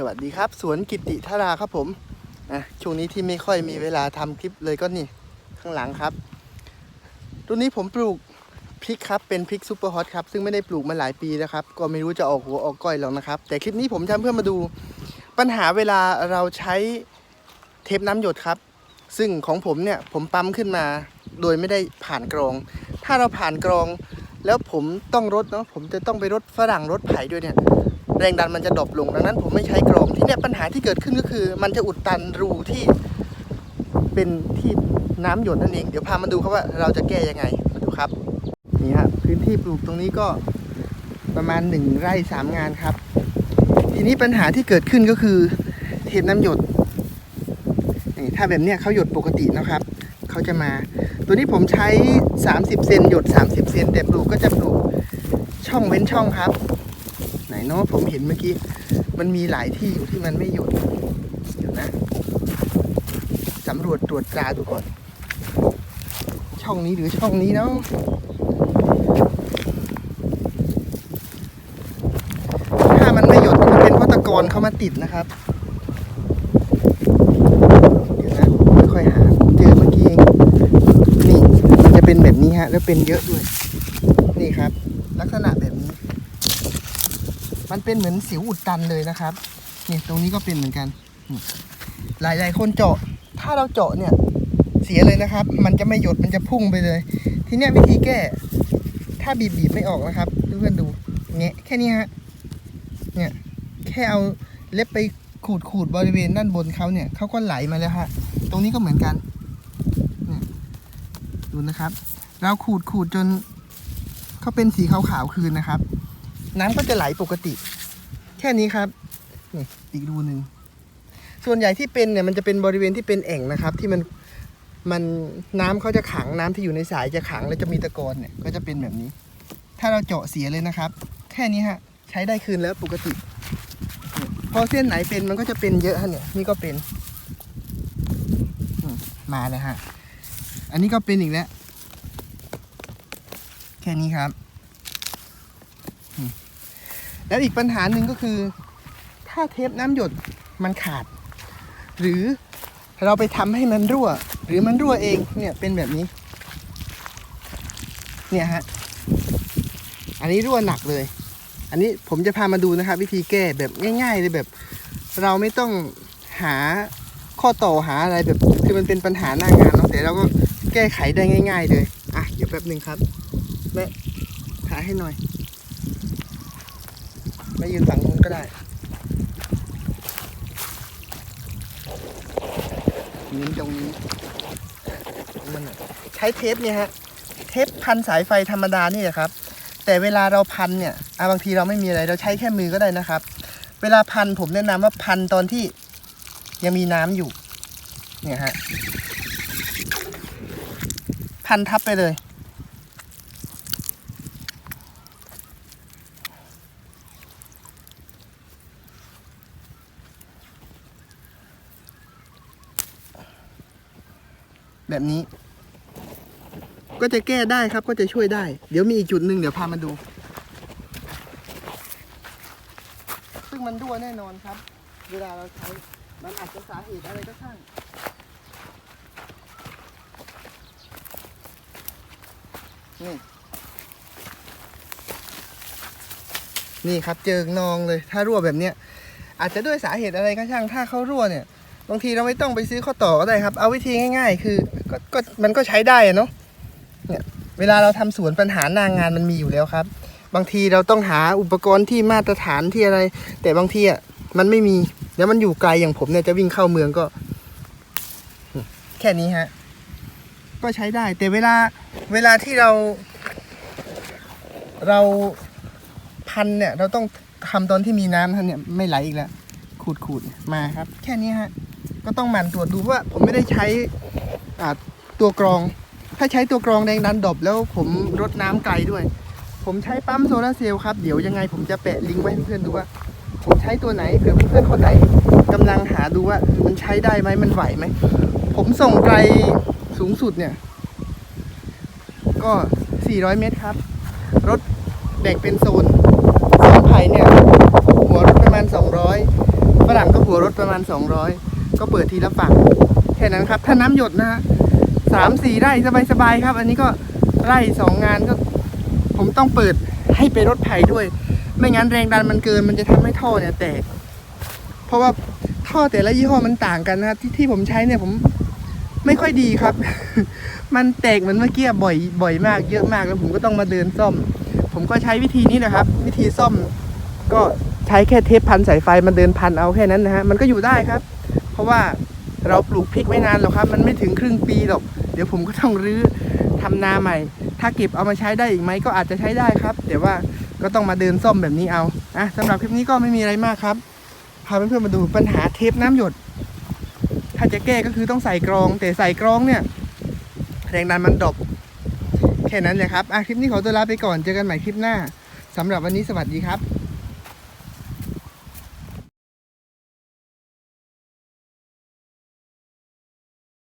สวัสดีครับ สวนกิติธาราครับผมอะช่วงนี้ที่ไม่ค่อยมีเวลาทำคลิปเลยก็นี่ข้างหลังครับรุ่นนี้ผมปลูกพริกครับเป็นพริกซูเปอร์ฮอตครับซึ่งไม่ได้ปลูกมาหลายปีแล้วครับ ก็ไม่รู้จะออกหัวออกก้อยหรอกนะครับ แต่คลิปนี้ผมทำเพื่อมาดูปัญหาเวลาเราใช้เทปน้ำหยดครับ ซึ่งของผมเนี่ยผมปั๊มขึ้นมา โดยไม่ได้ผ่านกรอง ถ้าเราผ่านกรอง แล้วผมต้องรดเนาะผมจะต้องไปรดฝรั่งรดไผ่ด้วยเนี่ย แรงดันมันจะดรอปลงดังนั้น ผมไม่ใช้กรองที่เนี่ยปัญหาที่เกิดขึ้นก็คือ มันจะอุดตันรูที่เป็นที่น้ำหยดนั่นเอง เดี๋ยวพามาดูครับว่าเราจะแก้ยังไงมาดูครับนี่ฮะพื้นที่ปลูกตรงนี้ก็ประมาณหนึ่งไร่สามงานครับ ทีนี้ปัญหาที่เกิดขึ้นก็คือเทปน้ำหยดนี่ถ้าแบบเนี้ยเขาหยดปกตินะครับเขาจะมา ตัวนี้ผมใช้ 30 เซนหยด 30 เซนแต่ปลูกก็จะปลูกช่องเว้นช่องครับ ไหนเนาะผมเห็นเมื่อกี้ มันมีหลายที่อยู่ที่มันไม่หยุดเดี๋ยวนะสำรวจตรวจตราดูก่อน ช่องนี้หรือช่องนี้เนาะถ้ามันไม่หยุดมันเป็นพตะกอนเข้ามาติดนะครับเดี๋ยวนะค่อยหาเจอเมื่อกี้นี่มันจะเป็นแบบนี้ฮะ แล้วเป็นเยอะด้วย นี่ครับ ลักษณะแบบ มันเป็นเหมือนสิวอุดตันเลยนะครับนี่ตรงนี้ก็เป็นเหมือนกันหลายหลายๆคนเจาะ ถ้าเราเจาะเนี่ย เสียเลยนะครับ มันจะไม่หยดมันจะพุ่งไปเลย ทีเนี้ยวิธีแก้ ถ้าบีบบีบไม่ออกนะครับเพื่อนๆดูเงี้ยแค่นี้ฮะเนี่ยแค่เอาเล็บไปขูดขูดบริเวณด้านบนเขาเนี่ยเขาก็ไหลมาแล้วฮะตรงนี้ก็เหมือนกันเนี่ยดูนะครับ เราขูดขูดจนเขาเป็นสีขาวๆคืนนะครับ น้ำก็จะไหลปกติ แค่นี้ครับนี่อีกรูหนึ่งส่วนใหญ่ที่เป็นเนี่ยมันจะเป็นบริเวณที่เป็นแอ่งนะครับ ที่มันมันน้ำเขาจะขังน้ำที่อยู่ในสายจะขังแล้วจะมีตะกอนเนี่ยก็จะเป็นแบบนี้ ถ้าเราเจาะเสียเลยนะครับ แค่นี้ฮะใช้ได้คืนแล้วปกติ พอเส้นไหนเป็นมันก็จะเป็นเยอะฮะเนี่ยนี่ก็เป็นมมาเลยฮะ อันนี้ก็เป็นอีกแล้ว แค่นี้ครับ แล้วอีกปัญหาหนึ่งก็คือ ถ้าเทปน้ำหยดมันขาด หรือเราไปทำให้มันรั่ว หรือมันรั่วเองเนี่ยเป็นแบบนี้ เนี่ยฮะ อันนี้รั่วหนักเลย อันนี้ผมจะพามาดูนะครับ วิธีแก้แบบง่ายๆเลยแบบ เราไม่ต้องหาข้อต่อหาอะไรแบบคือมันเป็นปัญหาหน้างานเนาะแต่เราก็แก้ไขได้ง่าย ๆ เลย อะ เดี๋ยวแป๊บหนึ่งครับแม่ถ่ายให้หน่อย ไม่ยืนฝั่งนู้นก็ได้ยืนตรงนี้มันใช้เทปเนี่ยฮะ เทปพันสายไฟธรรมดานี่แหละครับ แต่เวลาเราพันเนี่ยอะบางทีเราไม่มีอะไรเราใช้แค่มือก็ได้นะครับ เวลาพันผมแนะนำว่าพันตอนที่ยังมีน้ำอยู่ เนี่ยฮะ พันทับไปเลย แบบนี้ ก็จะแก้ได้ครับก็จะช่วยได้ เดี๋ยวมีอีกจุดหนึ่งเดี๋ยวพามาดู ซึ่งมันรั่วแน่นอนครับ เวลาเราใช้มันอาจจะสาเหตุอะไรก็ช่างนี่นี่ครับเจอนองเลย ถ้ารั่วแบบเนี้ยอาจจะด้วยสาเหตุอะไรก็ช่าง ถ้าเขารั่วเนี่ย บางทีเราไม่ต้องไปซื้อข้อต่อก็ได้ครับ เอาวิธีง่าย ๆ คือก็ก็มันก็ใช้ได้อะเนาะเนี่ยเวลาเราทำสวนปัญหาหน้างงานมันมีอยู่แล้วครับ บางทีเราต้องหาอุปกรณ์ที่มาตรฐานที่อะไร แต่บางทีอะมันไม่มีแล้วมันอยู่ไกลอย่างผมเนี่ยจะวิ่งเข้าเมืองก็ แค่นี้ฮะก็ใช้ได้ แต่เวลาเวลาที่เรา เราพันเนี่ย เราต้องทำตอนที่มีน้ำท่านเนี่ยไม่ไหลอีกแล้วขูดขูดมาครับ แค่นี้ฮะ ก็ต้องหมั่นตรวจดูว่าผมไม่ได้ใช้อ่าตัวกรอง ถ้าใช้ตัวกรองแรงดันดรอปแล้วผมรดน้ำไกลด้วย ผมใช้ปั๊มโซลาร์เซลล์ครับ เดี๋ยวยังไงผมจะแปะลิงก์ไว้ให้เพื่อนดูว่า ผมใช้ตัวไหนเผื่อเพื่อนคนไหนกำลังหาดูว่ามันใช้ได้ไหมมันไหวไหม ผมส่งไกลสูงสุดเนี่ย ก็ 400 เมตรครับ รถแบ่งเป็นโซนโซนไผ่เนี่ย หัวรถประมาณ 200ฝรั่งก็หัวรถประมาณ 200 ก็เปิดทีละฝั่งแค่นั้นครับ ถ้าน้ำหยดนะฮะสามสี่ไร่สบายๆครับ อันนี้ก็ไร่สองงานก็ ผมต้องเปิดให้ไปรถไถด้วย ไม่งั้นแรงดันมันเกินมันจะทำให้ท่อเนี่ยแตก เพราะว่าท่อแต่ละยี่ห้อมันต่างกันนะครับที่ที่ผมใช้เนี่ยผมไม่ค่อยดีครับ มันแตกเหมือนเมื่อกี้บ่อยบ่อยมากเยอะมากแล้วผมก็ต้องมาเดินซ่อม ผมก็ใช้วิธีนี้นะครับ วิธีซ่อมก็ใช้แค่เทปพันสายไฟมันเดินพันเอาแค่นั้นนะฮะมันก็อยู่ได้ครับ เพราะว่าเราปลูกพริกไม่นานหรอกครับ มันไม่ถึงครึ่งปีหรอก เดี๋ยวผมก็ต้องรื้อทำนาใหม่ ถ้าเก็บเอามาใช้ได้อีกไหมก็อาจจะใช้ได้ครับ แต่ว่าก็ต้องมาเดินซ่อมแบบนี้เอาอะสำหรับคลิปนี้ก็ไม่มีอะไรมากครับ พาเพื่อนๆมาดูปัญหาเทปน้ำหยด ถ้าจะแก้ก็คือต้องใส่กรอง แต่ใส่กรองเนี่ย แรงดันมันดรอปแค่นั้นเลยครับอะคลิปนี้ขอตัวลาไปก่อน เจอกันใหม่คลิปหน้าสำหรับวันนี้สวัสดีครับ